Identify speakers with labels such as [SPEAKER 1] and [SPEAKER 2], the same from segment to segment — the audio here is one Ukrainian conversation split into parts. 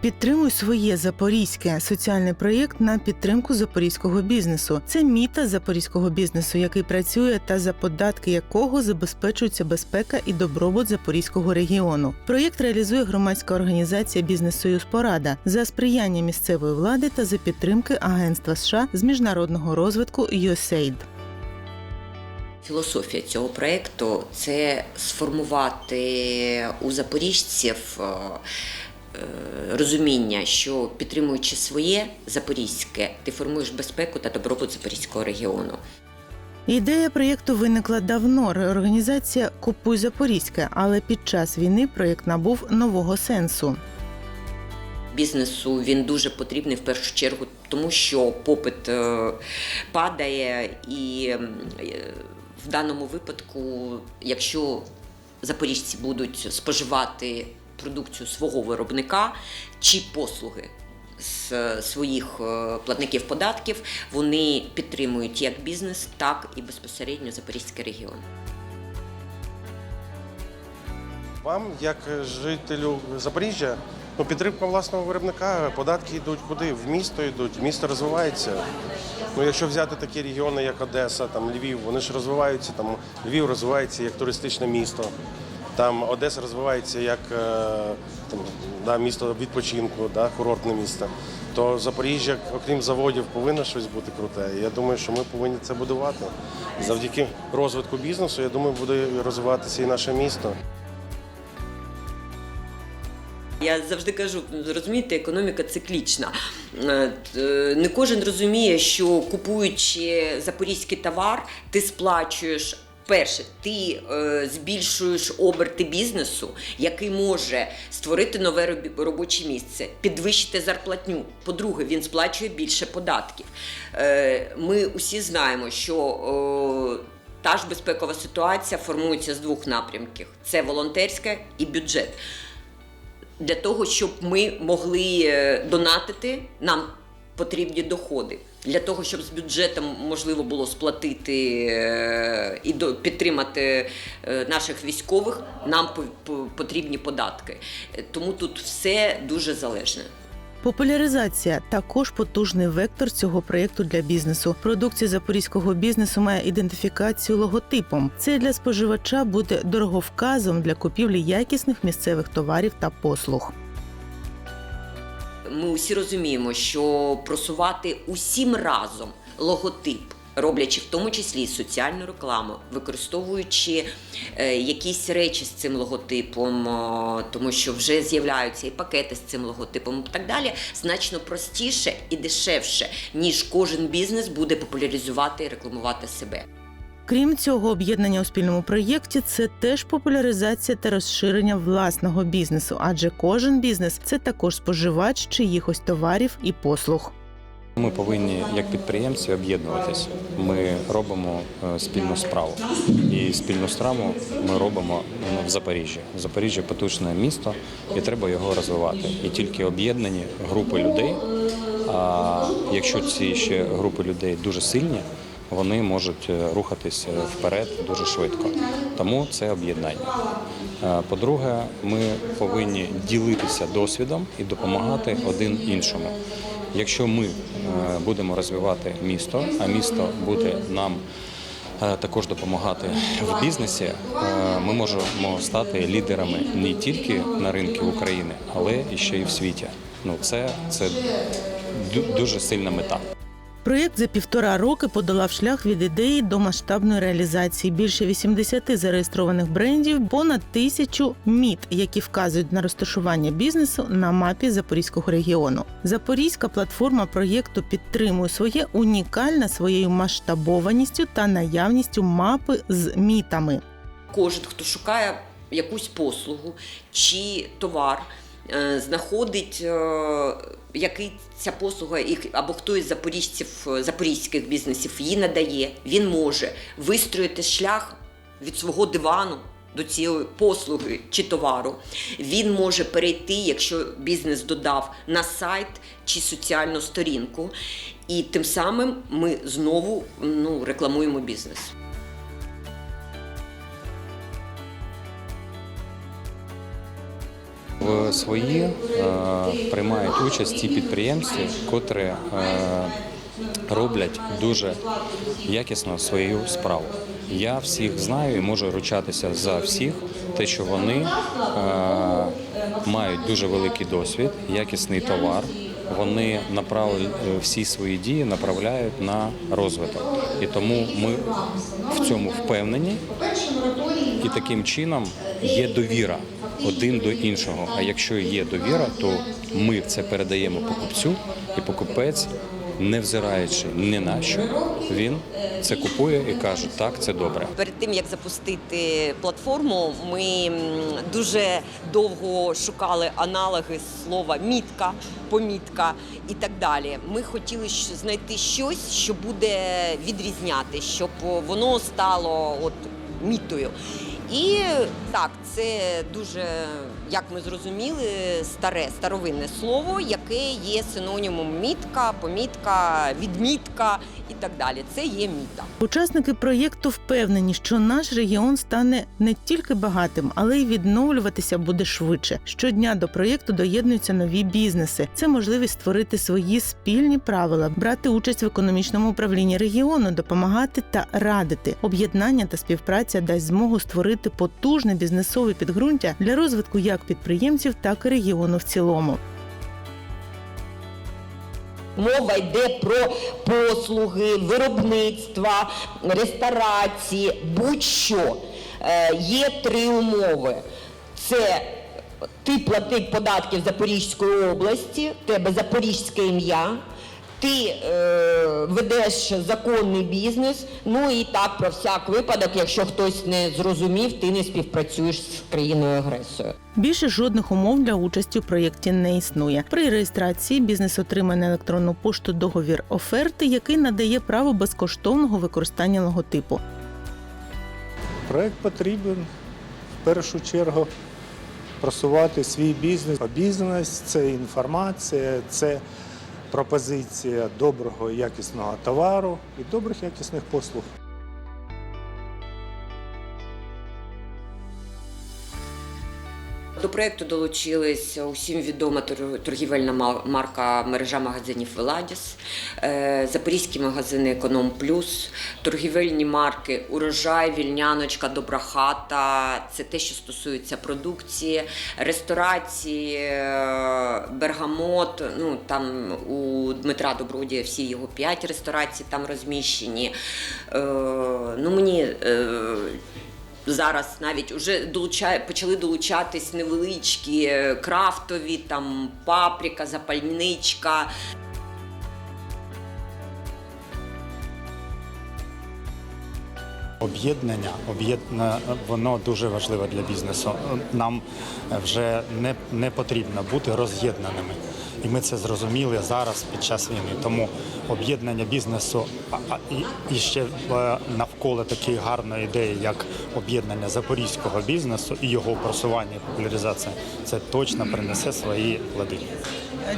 [SPEAKER 1] Підтримуй своє запорізьке соціальний проєкт на підтримку запорізького бізнесу. Це міта запорізького бізнесу, який працює та за податки якого забезпечується безпека і добробут запорізького регіону. Проєкт реалізує громадська організація Бізнес-Союз Порада за сприяння місцевої влади та за підтримки Агентства США з міжнародного розвитку USAID.
[SPEAKER 2] Філософія цього проєкту це сформувати у запоріжців е, розуміння, що підтримуючи своє запорізьке, ти формуєш безпеку та добробут запорізького регіону.
[SPEAKER 1] Ідея проєкту виникла давно. Реорганізація Купуй Запорізьке, але під час війни проєкт набув нового сенсу.
[SPEAKER 2] Бізнесу він дуже потрібний в першу чергу, тому що попит е, падає, і е, в даному випадку, якщо запоріжці будуть споживати продукцію свого виробника чи послуги з е, своїх е, платників податків, вони підтримують як бізнес, так і безпосередньо Запорізький регіон.
[SPEAKER 3] Вам, як жителю Запоріжжя, ну, підтримка власного виробника, податки йдуть куди? В місто йдуть, місто розвивається. Ну, якщо взяти такі регіони, як Одеса, там Львів, вони ж розвиваються. Там Львів розвивається як туристичне місто. Там Одеса розвивається як е, там, да, місто відпочинку, да, курортне місто. То Запоріжжя, окрім заводів, повинно щось бути круте. Я думаю, що ми повинні це будувати. Завдяки розвитку бізнесу, я думаю, буде розвиватися і наше місто.
[SPEAKER 2] Я завжди кажу, розумієте, економіка циклічна. Е, е, Не кожен розуміє, що купуючи запорізький товар, ти сплачуєш. Перше, ти е, збільшуєш оберти бізнесу, який може створити нове робоче місце, підвищити зарплатню. По-друге, він сплачує більше податків. Е, ми усі знаємо, що е, та ж безпекова ситуація формується з двох напрямків: це волонтерська і бюджет для того, щоб ми могли е, донатити, нам потрібні доходи. Для того, щоб з бюджетом можливо було сплатити е, і підтримати е, наших військових, нам по- по- потрібні податки. Е, Тому тут все дуже залежне.
[SPEAKER 1] Популяризація також потужний вектор цього проєкту для бізнесу. Продукція запорізького бізнесу має ідентифікацію логотипом. Це для споживача буде дороговказом для купівлі якісних місцевих товарів та послуг.
[SPEAKER 2] Ми усі розуміємо, що просувати усім разом логотип. Роблячи в тому числі соціальну рекламу, використовуючи е, якісь речі з цим логотипом, о, тому що вже з'являються і пакети з цим логотипом, і так далі, значно простіше і дешевше, ніж кожен бізнес буде популяризувати і рекламувати себе.
[SPEAKER 1] Крім цього, об'єднання у спільному проєкті це теж популяризація та розширення власного бізнесу, адже кожен бізнес це також споживач чиїхось товарів і послуг.
[SPEAKER 4] Ми повинні як підприємці об'єднуватись. Ми робимо е, спільну справу. І спільну справу ми робимо ну, в Запоріжжі. Запоріжжя потужне місто, і треба його розвивати. І тільки об'єднані групи людей. А якщо ці ще групи людей дуже сильні, вони можуть е, рухатись е, вперед дуже швидко. Тому це об'єднання. Е, По-друге, ми повинні ділитися досвідом і допомагати один іншому. Якщо ми будемо розвивати місто, а місто буде нам також допомагати в бізнесі, ми можемо стати лідерами не тільки на ринку України, але і ще й в світі. Ну це, це дуже сильна мета.
[SPEAKER 1] Проєкт за півтора роки подолав шлях від ідеї до масштабної реалізації. Більше 80 зареєстрованих брендів, понад тисячу міт, які вказують на розташування бізнесу на мапі Запорізького регіону. Запорізька платформа проєкту підтримує своє унікальна своєю масштабованістю та наявністю мапи з мітами.
[SPEAKER 2] Кожен, хто шукає якусь послугу чи товар, знаходить, е, який ця послуга, або хто із запоріжців, е, запорізьких бізнесів її надає, він може вистроїти шлях від свого дивану. До цієї послуги чи товару він може перейти, якщо бізнес додав на сайт чи соціальну сторінку, і тим самим ми знову ну, рекламуємо бізнес.
[SPEAKER 4] В свої е, приймають участь ті підприємці, котрі е, роблять дуже якісно свою справу. Я всіх знаю і можу ручатися за всіх, те, що вони е, мають дуже великий досвід, якісний товар. Вони направлять всі свої дії направляють на розвиток. І тому ми в цьому впевнені. І таким чином є довіра один до іншого. А якщо є довіра, то ми це передаємо покупцю, і покупець, не взираючи ні на що, він це купує і каже, так, це добре.
[SPEAKER 2] Перед тим як запустити платформу, ми дуже довго шукали аналоги слова мітка, помітка і так далі. Ми хотіли знайти щось, що буде відрізняти, щоб воно стало от мітою. І так, це дуже, як ми зрозуміли, старе старовинне слово, яке є синонімом мітка, помітка, відмітка так далі. Це є міта.
[SPEAKER 1] Учасники проєкту впевнені, що наш регіон стане не тільки багатим, але й відновлюватися буде швидше. Щодня до проєкту доєднуються нові бізнеси. Це можливість створити свої спільні правила, брати участь в економічному управлінні регіону, допомагати та радити. Об'єднання та співпраця дасть змогу створити потужне бізнесове підґрунтя для розвитку як підприємців, так і регіону в цілому.
[SPEAKER 2] Мова йде про послуги, виробництва, ресторації, будь-що. Е, Є три умови. Це ти платник податків Запорізької області, тебе запорізьке ім'я, ти е, ведеш законний бізнес, ну і так про всяк випадок, якщо хтось не зрозумів, ти не співпрацюєш з країною агресором.
[SPEAKER 1] Більше жодних умов для участі у проєкті не існує. При реєстрації бізнес отримає на електронну пошту договір оферти, який надає право безкоштовного використання логотипу.
[SPEAKER 5] Проект потрібен в першу чергу просувати свій бізнес. А бізнес це інформація, це пропозиція доброго якісного товару і добрих якісних послуг.
[SPEAKER 2] До проекту долучились усім відома торгівельна марка мережа магазинів Веладіс, е, запорізькі магазини Економ Плюс, торгівельні марки Урожай, Вільняночка, Добра хата. Це те, що стосується продукції, ресторації, е, Бергамот. Ну там у Дмитра Добродія всі його п'ять ресторацій там розміщені. Е, Ну мені Зараз навіть вже долучає, почали долучатись невеличкі е, крафтові, там паприка, запальничка.
[SPEAKER 5] Об'єднання, об'єднання воно дуже важливе для бізнесу. Нам вже не, не потрібно бути роз'єднаними. І ми це зрозуміли зараз під час війни. Тому об'єднання бізнесу і, і ще е, навколо такої гарної ідеї, як об'єднання запорізького бізнесу і його просування і популяризація, це точно принесе свої плоди.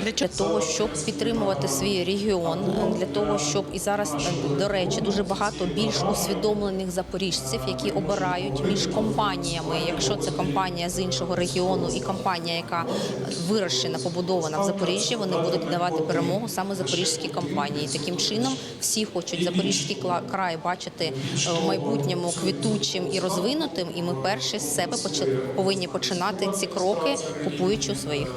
[SPEAKER 6] Для того, щоб підтримувати свій регіон, для того, щоб і зараз е, до речі дуже багато більш усвідомлених запоріжців, які обирають між компаніями. Якщо це компанія з іншого регіону і компанія, яка вирощена, побудована в Запоріжжі, вони будуть давати перемогу саме запорізькій компанії. Таким чином всі хочуть запорізький край бачити е, в майбутньому квітучим і розвинутим. І ми перші з себе повинні починати ці кроки, купуючи у своїх.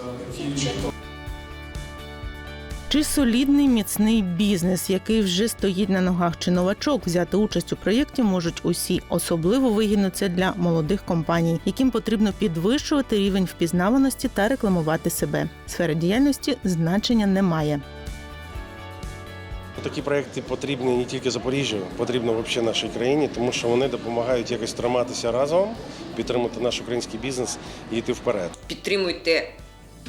[SPEAKER 1] Чи солідний міцний бізнес, який вже стоїть на ногах, чи новачок взяти участь у проєкті можуть усі. Особливо вигідно це для молодих компаній, яким потрібно підвищувати рівень впізнаваності та рекламувати себе. Сфера діяльності значення не має.
[SPEAKER 3] Такі проекти потрібні не тільки Запоріжжю, потрібно взагалі нашій країні, тому що вони допомагають якось триматися разом, підтримати наш український бізнес і йти вперед.
[SPEAKER 2] Підтримуйте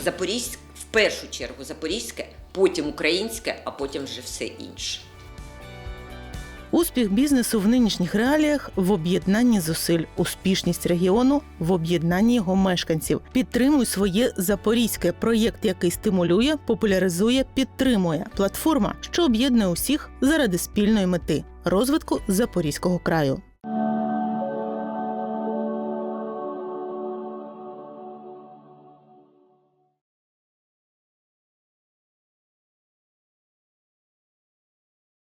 [SPEAKER 2] Запорізьк, в першу чергу Запорізьке, потім українське, а потім вже все інше.
[SPEAKER 1] Успіх бізнесу в нинішніх реаліях в об'єднанні зусиль, успішність регіону в об'єднанні його мешканців. Підтримуй своє запорізьке проєкт, який стимулює, популяризує, підтримує платформа, що об'єднує усіх заради спільної мети розвитку запорізького краю.